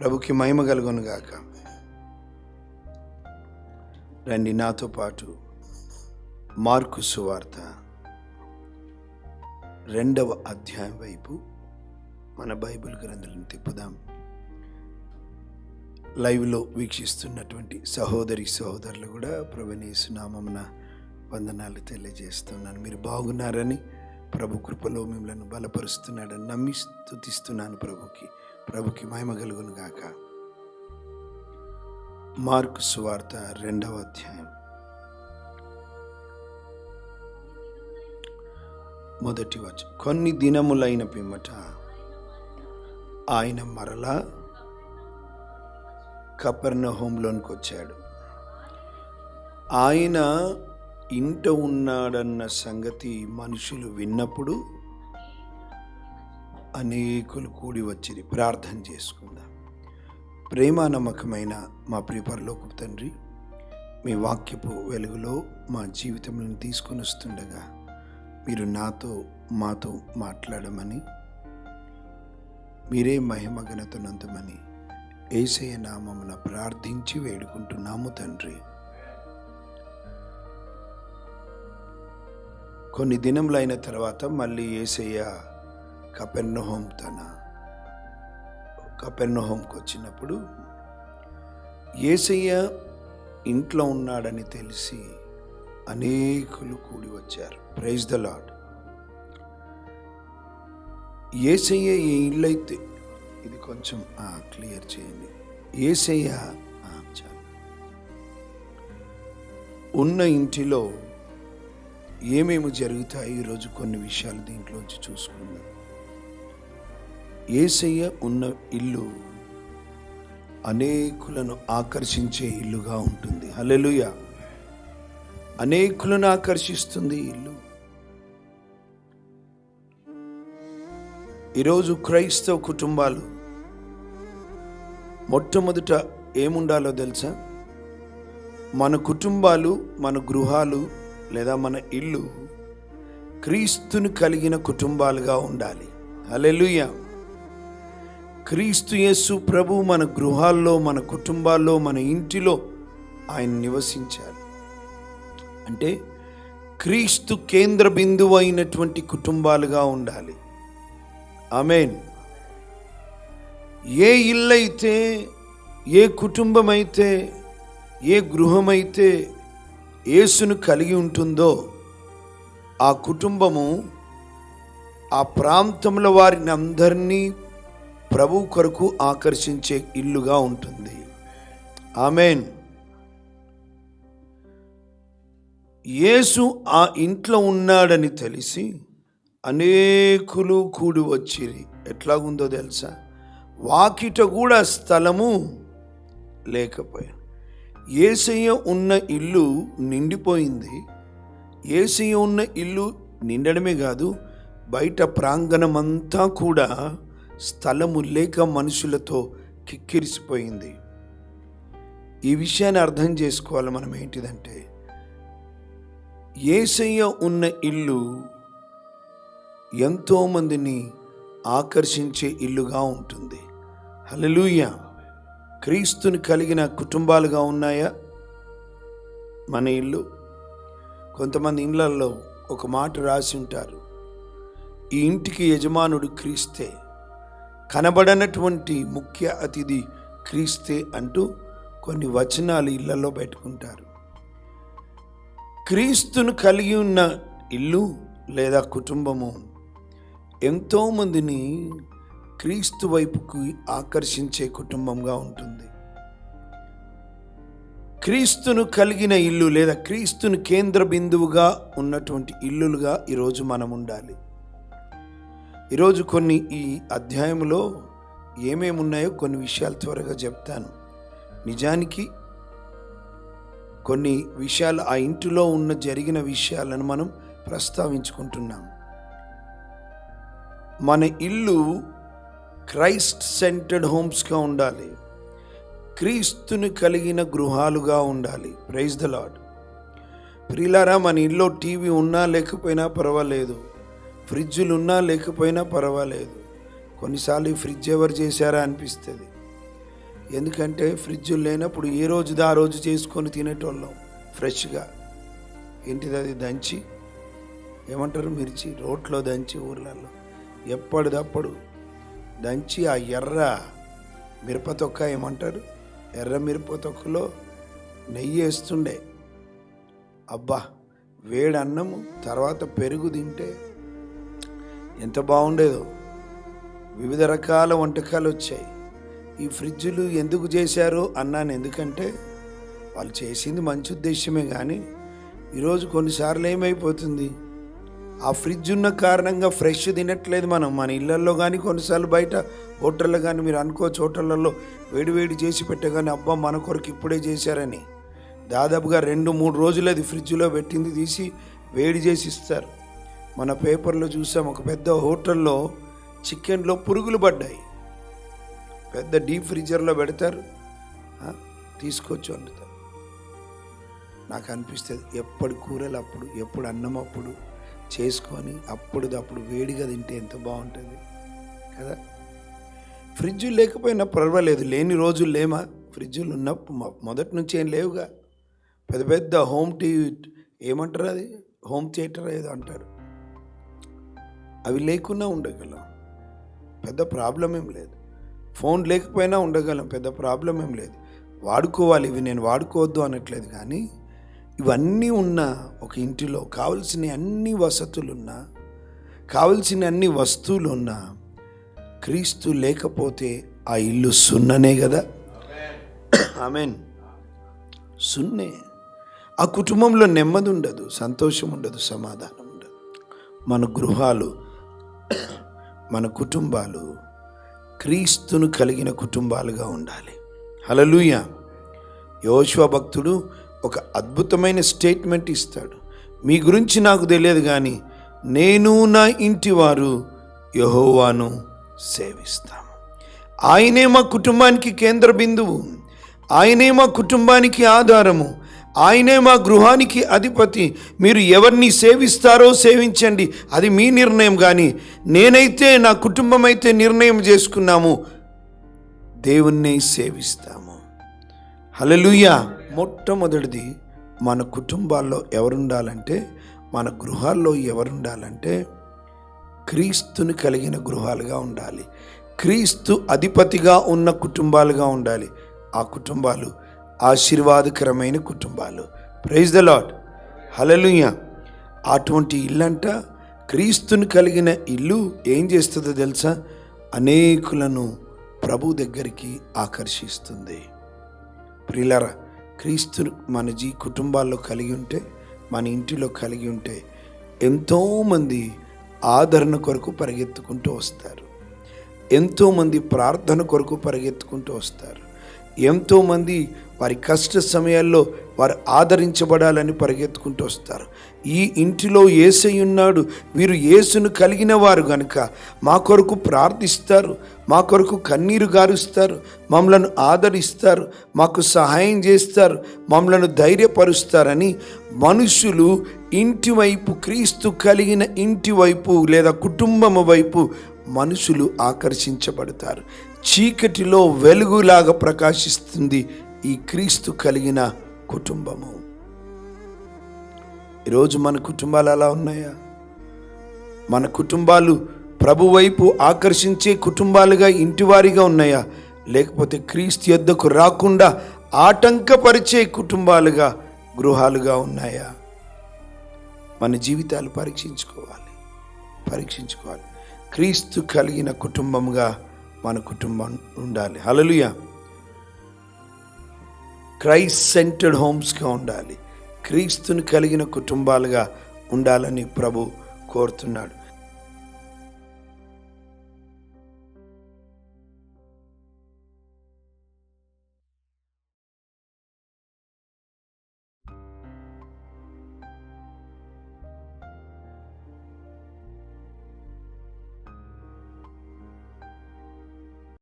ప్రభుకి మహిమ కలుగును గాక. రండి నాతో పాటు మార్కు సువార్త రెండవ అధ్యాయం వైపు మన బైబిల్ గ్రంథాలను తిప్పుదాం. లైవ్లో వీక్షిస్తున్నటువంటి సహోదరి సహోదరులు కూడా ప్రభునేసునామమున వందనాలు తెలియజేస్తున్నాను. మీరు బాగున్నారని ప్రభు కృపలో మిమ్మల్ని బలపరుస్తున్నాడని నమ్మి స్థుతిస్తున్నాను ప్రభుకి. ప్రభుకి మహిమ కలుగును గాక. మార్కు సువార్త రెండవ అధ్యాయం. మొదటి వచ్చి కొన్ని దినములైన పిమ్మట ఆయన మరలా కపర్ణ హోంలోనికి వచ్చాడు ఆయన ఇంట ఉన్నాడన్న సంగతి మనుషులు విన్నప్పుడు అనేకులు కూడి వచ్చింది ప్రార్థన చేసుకుందాం. ప్రేమ నమ్మకమైన మా ప్రియపరలోకు తండ్రి మీ వాక్యపు వెలుగులో మా జీవితంలో తీసుకొని వస్తుండగా మీరు నాతో మాతో మాట్లాడమని మీరే మహిమ ఘనతనందమని ఏసయ నామమున ప్రార్థించి వేడుకుంటున్నాము తండ్రి. కొన్ని దినములైన తర్వాత మళ్ళీ ఏసయ్య కపెన్నహోం తన కపెన్నహోంకి వచ్చినప్పుడు ఏసయ్య ఇంట్లో ఉన్నాడని తెలిసి అనేకులు కూడి వచ్చారు. ప్రైజ్ ద లాడ్ ఏసయ్య ఏ ఇల్లు అయితే ఇది కొంచెం క్లియర్ చేయండి. ఏసయ్య చాలు. ఉన్న ఇంటిలో ఏమేమి జరుగుతాయి? ఈరోజు కొన్ని విషయాలు దీంట్లోంచి చూసుకుందాం. ఏసయ్య ఉన్న ఇల్లు అనేకులను ఆకర్షించే ఇల్లుగా ఉంటుంది. హలెలుయ అనేకులను ఆకర్షిస్తుంది ఇల్లు. ఈరోజు క్రైస్తవ కుటుంబాలు మొట్టమొదట ఏముండాలో తెలుసా? మన కుటుంబాలు మన గృహాలు లేదా మన ఇల్లు క్రీస్తుని కలిగిన కుటుంబాలుగా ఉండాలి. హల్లెలూయ. క్రీస్తు యేసు ప్రభు మన గృహాల్లో మన కుటుంబాల్లో మన ఇంటిలో ఆయన నివసించాలి అంటే క్రీస్తు కేంద్ర బిందువు అయినటువంటి కుటుంబాలుగా ఉండాలి. ఆమెన్. ఏ ఇల్లైతే ఏ కుటుంబమైతే ఏ గృహమైతే యేసును కలిగి ఉంటుందో ఆ కుటుంబము ఆ ప్రాంతంలో వారిని అందరినీ ప్రభు కొరకు ఆకర్షించే ఇల్లుగా ఉంటుంది. ఆమెన్. యేసు ఆ ఇంట్లో ఉన్నాడని తెలిసి అనేకులు కూడి వచ్చిరి. ఎట్లాగుందో తెలుసా? వాకిట కూడా స్థలము లేకపోయా ఏసయ్య ఉన్న ఇల్లు నిండిపోయింది. ఏసయ్య ఉన్న ఇల్లు నిండడమే కాదు బయట ప్రాంగణమంతా కూడా స్థలము లేక మనుషులతో కిక్కిరిసిపోయింది. ఈ విషయాన్ని అర్థం చేసుకోవాలి మనం ఏంటిదంటే ఏసయ్య ఉన్న ఇల్లు ఎంతోమందిని ఆకర్షించే ఇల్లుగా ఉంటుంది. హలలుయ క్రీస్తుని కలిగిన కుటుంబాలుగా ఉన్నాయా? మన ఇల్లు? కొంతమంది ఇళ్ళల్లో ఒక మాట రాసి ఉంటారు. ఈ ఇంటికి యజమానుడు క్రీస్తే. కనబడనటువంటి ముఖ్య అతిథి క్రీస్తే అంటూ కొన్ని వచనాలు ఇళ్ళలో పెట్టుకుంటారు. క్రీస్తును కలిగి ఉన్న ఇల్లు లేదా కుటుంబము ఎంతోమందిని క్రీస్తు వైపుకు ఆకర్షించే కుటుంబంగా ఉంటుంది. క్రీస్తును కలిగిన ఇల్లు లేదా క్రీస్తును కేంద్ర బిందువుగా ఉన్నటువంటి ఇల్లులుగా ఈరోజు మనం ఉండాలి. ఈరోజు కొన్ని ఈ అధ్యాయంలో ఏమేమి ఉన్నాయో కొన్ని విషయాలు త్వరగా చెప్తాను. నిజానికి కొన్ని విషయాలు ఆ ఇంటిలో ఉన్న జరిగిన విషయాలను మనం ప్రస్తావించుకుంటున్నాం. మన ఇల్లు క్రైస్ట్ సెంటర్డ్ హోమ్స్గా ఉండాలి. క్రీస్తుని కలిగిన గృహాలుగా ఉండాలి. ప్రైజ్ ద లాడ్ ప్రిలారా మన ఇంట్లో టీవీ ఉన్నా లేకపోయినా పర్వాలేదు. ఫ్రిడ్జులు ఉన్నా లేకపోయినా పర్వాలేదు. కొన్నిసార్లు ఈ ఫ్రిడ్జ్ ఎవరు చేశారా అనిపిస్తుంది. ఎందుకంటే ఫ్రిడ్జులు లేనప్పుడు ఏ రోజుది ఆ రోజు చేసుకొని తినేటోళ్ళం ఫ్రెష్గా. ఏంటిది అది దంచి? ఏమంటారు మిర్చి? రోట్లో దంచి ఊర్లలో ఎప్పటిదప్పుడు దంచి ఆ ఎర్ర మిరపతొక్క ఏమంటారు? ఎర్ర మిరపతొక్కలో నెయ్యి వేస్తుండే. అబ్బా వేడన్నము తర్వాత పెరుగు తింటే ఎంత బాగుండేదో. వివిధ రకాల వంటకాలు వచ్చాయి. ఈ ఫ్రిడ్జులు ఎందుకు చేశారు అన్నాను. ఎందుకంటే వాళ్ళు చేసింది మంచి ఉద్దేశమే కానీ ఈరోజు కొన్నిసార్లు ఏమైపోతుంది? ఆ ఫ్రిడ్జ్ ఉన్న కారణంగా ఫ్రెష్ తినట్లేదు మనం. మన ఇళ్ళల్లో కానీ కొన్నిసార్లు బయట హోటల్లో కానీ మీరు అనుకో చోటలలో వేడివేడి చేసి పెట్టగానే అబ్బా మన కొరకు ఇప్పుడే చేశారని. దాదాపుగా రెండు మూడు రోజులు అది ఫ్రిడ్జ్లో పెట్టింది తీసి వేడి చేసి ఇస్తారు. మన పేపర్లో చూసాం ఒక పెద్ద హోటల్లో చికెన్లో పురుగులు పడ్డాయి. పెద్ద డీప్ ఫ్రిడ్జర్లో పెడతారు తీసుకొచ్చు వండుతారు. నాకు అనిపిస్తుంది ఎప్పుడు కూరలు అప్పుడు ఎప్పుడు అన్నం అప్పుడు చేసుకొని అప్పుడు అప్పుడు వేడిగా తింటే ఎంత బాగుంటుంది కదా? ఫ్రిడ్జ్ లేకపోయినా పర్వాలేదు లేని రోజులు లేమా? ఫ్రిడ్జులు ఉన్నప్పుడు మొదటి నుంచి ఏం లేవుగా. పెద్ద పెద్ద హోమ్ టీ ఏమంటారు అది? హోమ్ థియేటర్ ఏదో అంటారు. అవి లేకున్నా ఉండగలం. పెద్ద ప్రాబ్లం ఏం లేదు. ఫోన్ లేకపోయినా ఉండగలం పెద్ద ప్రాబ్లం ఏం లేదు. వాడుకోవాలి ఇవి నేను వాడుకోవద్దు అనట్లేదు కానీ ఇవన్నీ ఉన్న ఒక ఇంటిలో కావలసిన అన్ని వసతులు ఉన్నా కావలసిన అన్ని వస్తువులు ఉన్నా క్రీస్తు లేకపోతే ఆ ఇల్లు సున్ననే కదా? ఆమెన్ సున్నే. ఆ కుటుంబంలో నెమ్మది ఉండదు సంతోషం ఉండదు సమాధానం ఉండదు. మన గృహాలు మన కుటుంబాలు క్రీస్తును కలిగిన కుటుంబాలుగా ఉండాలి. హలలుయ యోశువ భక్తుడు ఒక అద్భుతమైన స్టేట్మెంట్ ఇస్తాడు. మీ గురించి నాకు తెలియదు కానీ నేను నా ఇంటి వారు యహోవాను సేవిస్తాము. ఆయనే మా కుటుంబానికి కేంద్ర బిందువు ఆయనే మా కుటుంబానికి ఆధారము. ఆయనే మా గృహానికి అధిపతి. మీరు ఎవరిని సేవిస్తారో సేవించండి. అది మీ నిర్ణయం కానీ నేనైతే నా కుటుంబం అయితే నిర్ణయం చేసుకున్నాము. దేవుణ్ణి సేవిస్తాము. హలలుయ మొట్టమొదటిది మన కుటుంబాల్లో ఎవరుండాలంటే మన గృహాల్లో ఎవరుండాలంటే క్రీస్తుని కలిగిన గృహాలుగా ఉండాలి. క్రీస్తు అధిపతిగా ఉన్న కుటుంబాలుగా ఉండాలి. ఆ కుటుంబాలు ఆశీర్వాదకరమైన కుటుంబాలు. ప్రైజ్ ద లాడ్ హలలుయ అటువంటి ఇల్లంట క్రీస్తుని కలిగిన ఇల్లు ఏం చేస్తుందో తెలుసా? అనేకులను ప్రభు దగ్గరికి ఆకర్షిస్తుంది. ప్రిలరా క్రీస్తు మన జీ కుటుంబాల్లో కలిగి ఉంటే మన ఇంటిలో కలిగి ఉంటే ఎంతోమంది ఆదరణ కొరకు పరిగెత్తుకుంటూ వస్తారు. ఎంతోమంది ప్రార్థన కొరకు పరిగెత్తుకుంటూ వస్తారు. ఎంతోమంది వారి కష్ట సమయాల్లో వారు ఆదరించబడాలని పరిగెత్తుకుంటూ వస్తారు. ఈ ఇంటిలో ఉన్నాడు. వీరు యేసును కలిగిన వారు గనుక మా కొరకు ప్రార్థిస్తారు. మా కొరకు కన్నీరు గారుస్తారు. మమ్మలను ఆదరిస్తారు. మాకు సహాయం చేస్తారు. మమ్మలను ధైర్యపరుస్తారని మనుషులు ఇంటి వైపు క్రీస్తు కలిగిన ఇంటి వైపు లేదా కుటుంబం వైపు మనుషులు ఆకర్షించబడతారు. చీకటిలో వెలుగులాగా ప్రకాశిస్తుంది ఈ క్రీస్తు కలిగిన కుటుంబము. ఈరోజు మన కుటుంబాలు అలా ఉన్నాయా? మన కుటుంబాలు ప్రభు వైపు ఆకర్షించే కుటుంబాలుగా ఇంటివారిగా ఉన్నాయా? లేకపోతే క్రీస్తు యొద్దకు రాకుండా ఆటంకపరిచే కుటుంబాలుగా గృహాలుగా ఉన్నాయా? మన జీవితాలు పరీక్షించుకోవాలి. పరీక్షించుకోవాలి. క్రీస్తు కలిగిన కుటుంబంగా మన కుటుంబం ఉండాలి. హలలుయ క్రైస్ట్ సెంటర్డ్ హోమ్స్గా ఉండాలి. క్రీస్తుని కలిగిన కుటుంబాలుగా ఉండాలని ప్రభు కోరుతున్నాడు.